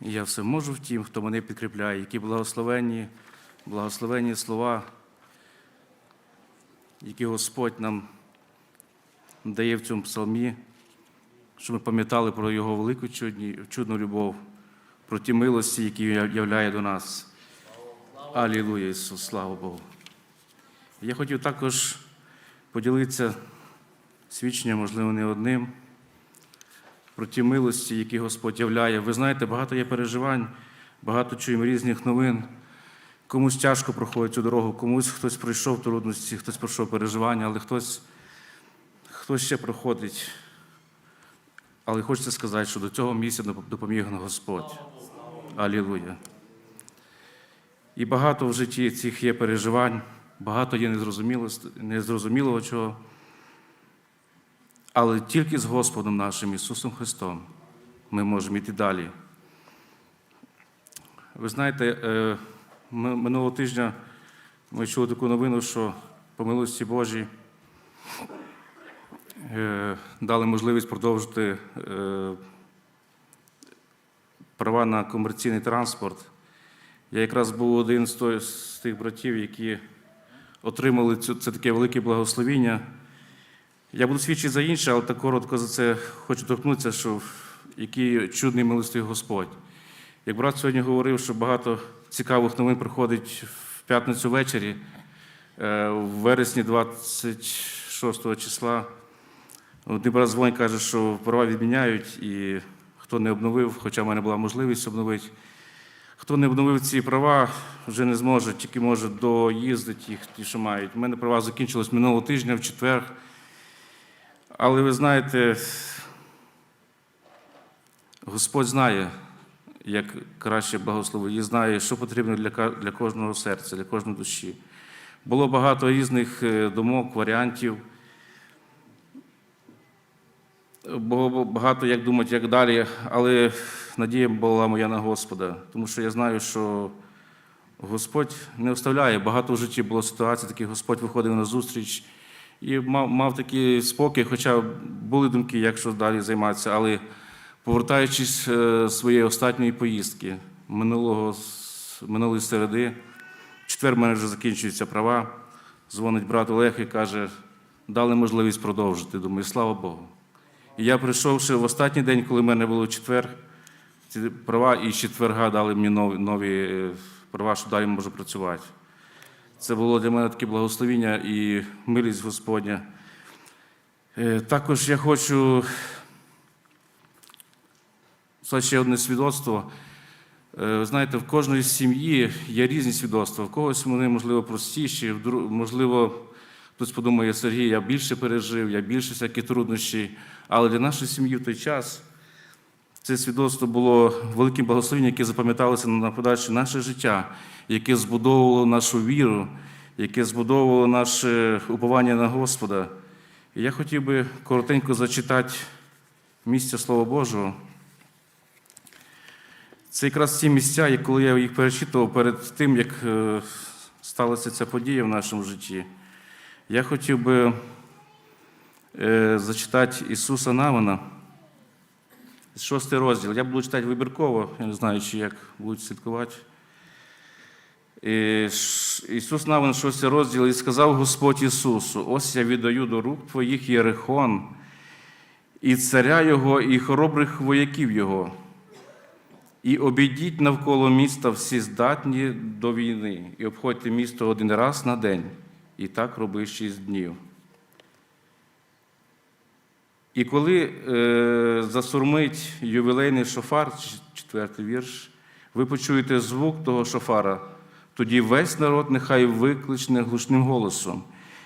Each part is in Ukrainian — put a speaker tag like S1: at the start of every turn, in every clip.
S1: І я все можу в тім, хто мене підкріпляє, які благословенні, благословенні слова, які Господь нам дає в цьому псалмі, щоб ми пам'ятали про Його велику чудну любов, про ті милості, які являє до нас. Алілуя, Ісус, слава Богу. Я хотів також поділитися свідченням, можливо, не одним, про ті милості, які Господь являє. Ви знаєте, багато є переживань, багато чуємо різних новин. Комусь тяжко проходить цю дорогу, комусь хтось пройшов трудності, хтось пройшов переживання, але хтось, хтось ще проходить. Але хочеться сказати, що до цього місця допоміг Господь. Алілуя. І багато в житті цих є переживань, багато є незрозумілого чого. Але тільки з Господом нашим Ісусом Христом ми можемо йти далі. Ви знаєте, е, минулого тижня ми чули таку новину, що по милості Божій е, дали можливість продовжити е, права на комерційний транспорт. Я якраз був один з тих братів, які отримали це таке велике благословіння. Я буду свідчити за інше, але так коротко за це хочу торкнутися, що який чудний милостивий Господь. Як брат сьогодні говорив, що багато цікавих новин приходить в п'ятницю ввечері, е, в вересні 26 числа. Один брат дзвонить, каже, що права відміняють, і хто не обновив, хоча в мене була можливість обновити, хто не обновив ці права, вже не зможе, тільки може доїздити їх, ті, що мають. У мене права закінчились минулого тижня, в четвер. Але ви знаєте, Господь знає, як краще благословити, і знає, що потрібно для, для кожного серця, для кожної душі. Було багато різних е, думок, варіантів. Було багато як думати, як далі, але надія була моя на Господа, тому що я знаю, що Господь не оставляє. Багато в житті було ситуацій, таких Господь виходив на зустріч і мав, мав такий спокій, хоча були думки, як що далі займатися. Але повертаючись е, з своєї останньої поїздки минулого, минулої середи, четвер в мене вже закінчуються права. Дзвонить брат Олег і каже, дали можливість продовжити. Думаю, слава Богу. І я прийшов ще в останній день, коли в мене було четвер, ці права, і четверга дали мені нові, нові е, права, що далі можу працювати. Це було для мене таке благословіння і милість Господня. Е, Також я хочу сказати ще одне свідоцтво. Е, Ви знаєте, в кожної сім'ї є різні свідоцтва. В когось вони, можливо, простіші, можливо, хтось подумає, Сергій, я більше пережив, я більше всякі труднощі. Але для нашої сім'ї в той час це свідоцтво було великим благословенням, яке запам'яталося на подальше наше життя, яке збудовувало нашу віру, яке збудовувало наше уповання на Господа. І я хотів би коротенько зачитати місця Слова Божого. Це якраз ті місця, і коли я їх перечитував перед тим, як е, сталася ця подія в нашому житті. Я хотів би е, зачитати Ісуса Навина, шостий розділ. Я буду читати вибірково, я не знаю, чи як будуть слідкувати. Ісус Навин, шостий розділ, і сказав Господь Ісусу: ось я віддаю до рук твоїх Єрихон, і царя Його, і хоробрих вояків Його. І обійдіть навколо міста всі здатні до війни, і обходьте місто один раз на день, і так роби шість днів. І коли е, засурмить ювілейний шофар, четвертий вірш, ви почуєте звук того шофара, тоді весь народ нехай викличне глушним голосом,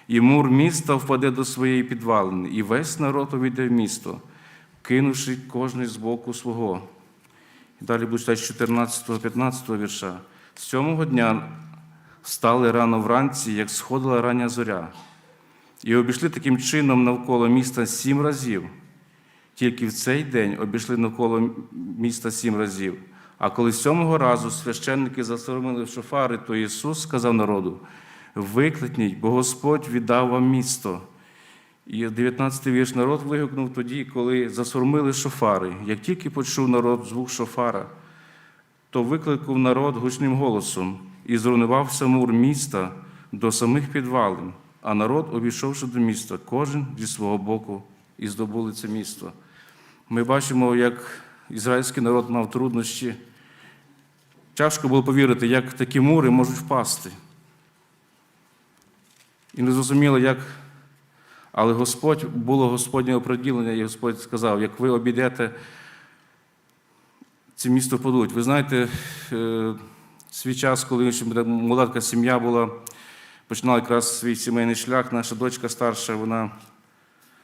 S1: і мур міста впаде до своєї підвалини, і весь народ увійде в місто, кинувши кожний з боку свого. І далі буде читати з 14-15 вірша. З сьомого дня встали рано вранці, як сходила рання зоря, і обійшли таким чином навколо міста сім разів. Тільки в цей день обійшли навколо міста сім разів. А коли сьомого разу священники засоромили шофари, то Ісус сказав народу: Викликніть, бо Господь віддав вам місто. І 19-й вірш народ вигукнув тоді, коли засурмили шофари. Як тільки почув народ звук шофара, то викликав народ гучним голосом і зруйнувався мур міста до самих підвалин, а народ, обійшовши до міста, кожен зі свого боку і здобули це місто. Ми бачимо, як ізраїльський народ мав труднощі. Тяжко було повірити, як такі мури можуть впасти. І не зрозуміло, як. Але Господь було Господнє оприділення, і Господь сказав, як ви обійдете це місто подуть. Ви знаєте, е, свій час, коли ще молода сім'я була, починала якраз свій сімейний шлях, наша дочка старша, вона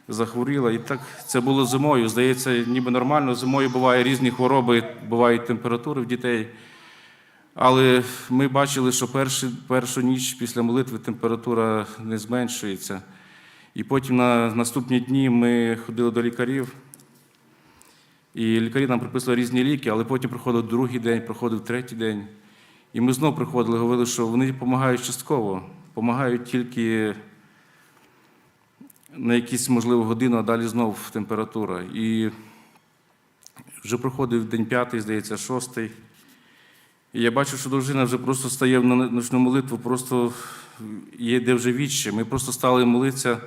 S1: захворіла. І так це було зимою. Здається, ніби нормально. Зимою буває різні хвороби, бувають температури в дітей. Але ми бачили, що перші, першу ніч після молитви температура не зменшується. І потім на наступні дні ми ходили до лікарів. І лікарі нам приписували різні ліки, але потім проходив другий день, проходив третій день. І ми знов приходили, говорили, що вони допомагають частково, допомагають тільки на якісь, можливо, годину, а далі знов температура. І вже проходив день п'ятий, здається, шостий. І я бачу, що дружина вже просто стає на ночну молитву, просто є де вже відче. Ми просто стали молитися.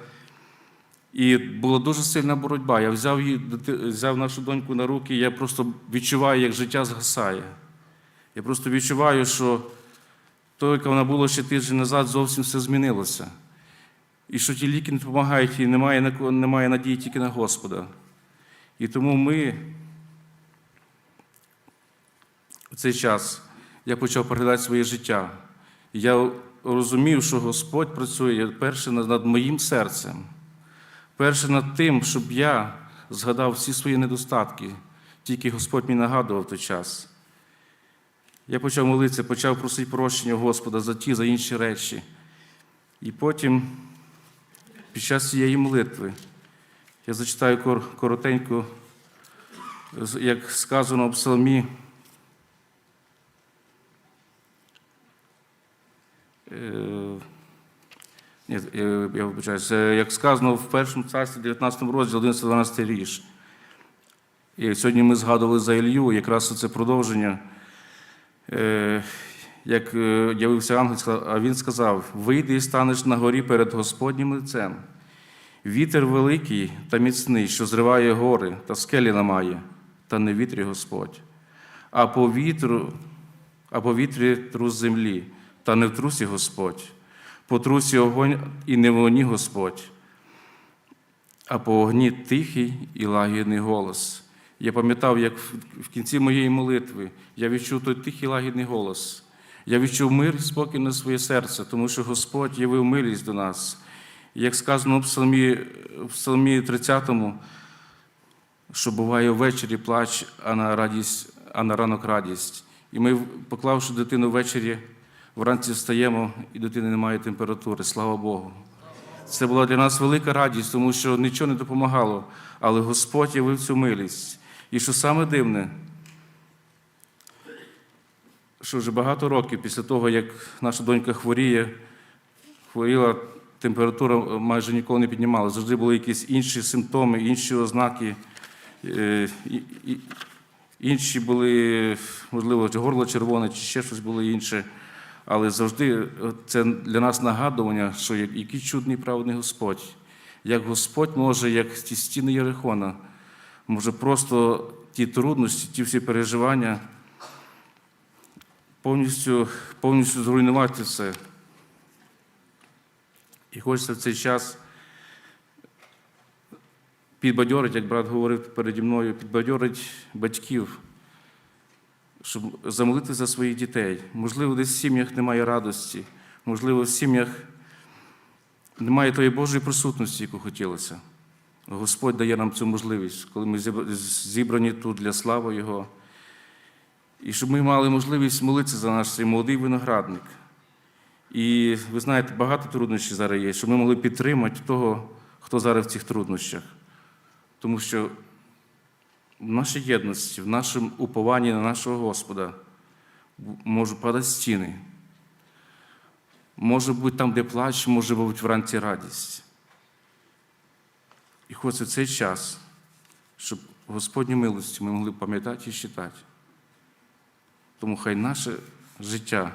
S1: І була дуже сильна боротьба. Я взяв її, взяв нашу доньку на руки, я просто відчуваю, як життя згасає. Я просто відчуваю, що то, яка вона була ще тиждень назад, зовсім все змінилося. І що ті ліки не допомагають, і немає, немає надії тільки на Господа. І тому ми в цей час я почав переглядати своє життя. Я розумів, що Господь працює перше над моїм серцем, перше над тим, щоб я згадав всі свої недостатки, тільки Господь мені нагадував той час. Я почав молитися, почав просити прощення Господа за ті, за інші речі. І потім, під час цієї молитви, я зачитаю кор- коротенько, як сказано в псалмі. Е, Ні, я вибачаюся, як сказано в першому царстві 19 розділі 11-12 річ. І сьогодні ми згадували за Ілью, якраз це продовження. Е, Як е, явився ангел, а він сказав: вийди і станеш на горі перед Господнім лицем. Вітер великий та міцний, що зриває гори та скелі ламає, та не вітрі Господь. А по вітру, а по вітрі трус землі, та не в трусі Господь. По трусі огонь і не в вогні Господь, а по огні тихий і лагідний голос. Я пам'ятав, як в- кінці моєї молитви я відчув той тихий лагідний голос. Я відчув мир і спокій на своє серце, тому що Господь явив милість до нас. Як сказано в Псалмі, в Псалмі 30, що буває ввечері плач, а на, радість, а на ранок радість. І ми, поклавши дитину ввечері, вранці встаємо, і дитини немає температури. Слава Богу. Це була для нас велика радість, тому що нічого не допомагало, але Господь явив цю милість. І що саме дивне, що вже багато років після того, як наша донька хворіє, хворіла, температура майже ніколи не піднімала. Завжди були якісь інші симптоми, інші ознаки. Е, Інші були, можливо, горло червоне, чи ще щось було інше. Але завжди це для нас нагадування, що який чудний праведний Господь. Як Господь може, як ті стіни Єрихона, може просто ті трудності, ті всі переживання повністю, повністю зруйнувати все. І хочеться в цей час підбадьорить, як брат говорив переді мною, підбадьорить батьків, щоб замолити за своїх дітей. Можливо, десь в сім'ях немає радості, можливо, в сім'ях немає тої Божої присутності, яку хотілося. Господь дає нам цю можливість, коли ми зібрані тут для слави Його. І щоб ми мали можливість молитися за наш цей молодий виноградник. І ви знаєте, багато труднощів зараз є, щоб ми могли підтримати того, хто зараз в цих труднощах. Тому що в нашій єдності, в нашому упованні на нашого Господа можуть падати стіни. Може бути там, де плач, може бути вранці радість. І хочеться цей час, щоб Господню милості ми могли пам'ятати і читати. Тому хай наше життя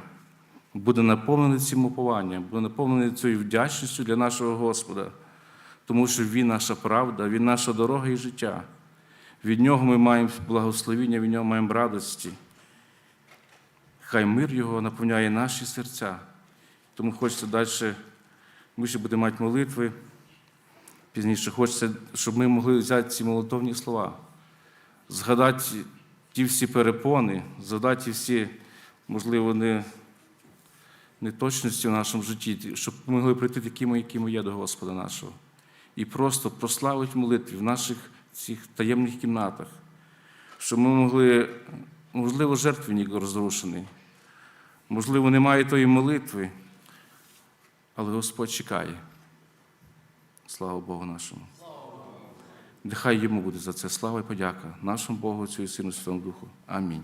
S1: буде наповнене цим упованням, буде наповнене цією вдячністю для нашого Господа, тому що Він наша правда, Він наша дорога і життя. Від Нього ми маємо благословіння, від Нього маємо радості. Хай мир Його наповняє наші серця. Тому хочеться далі, ми ще будемо мати молитви. Пізніше хочеться, щоб ми могли взяти ці молитовні слова, згадати ті всі перепони, згадати всі, можливо, не, неточності в нашому житті, щоб ми могли прийти такими, якими є до Господа нашого. І просто прославити молитві в наших цих таємних кімнатах, щоб ми могли, можливо, жертвенник розрушений, можливо, немає тої молитви, але Господь чекає. Слава Богу нашому. Нехай йому буде за це слава і подяка нашому Богу, Отцю і Сину Святому Духу. Амінь.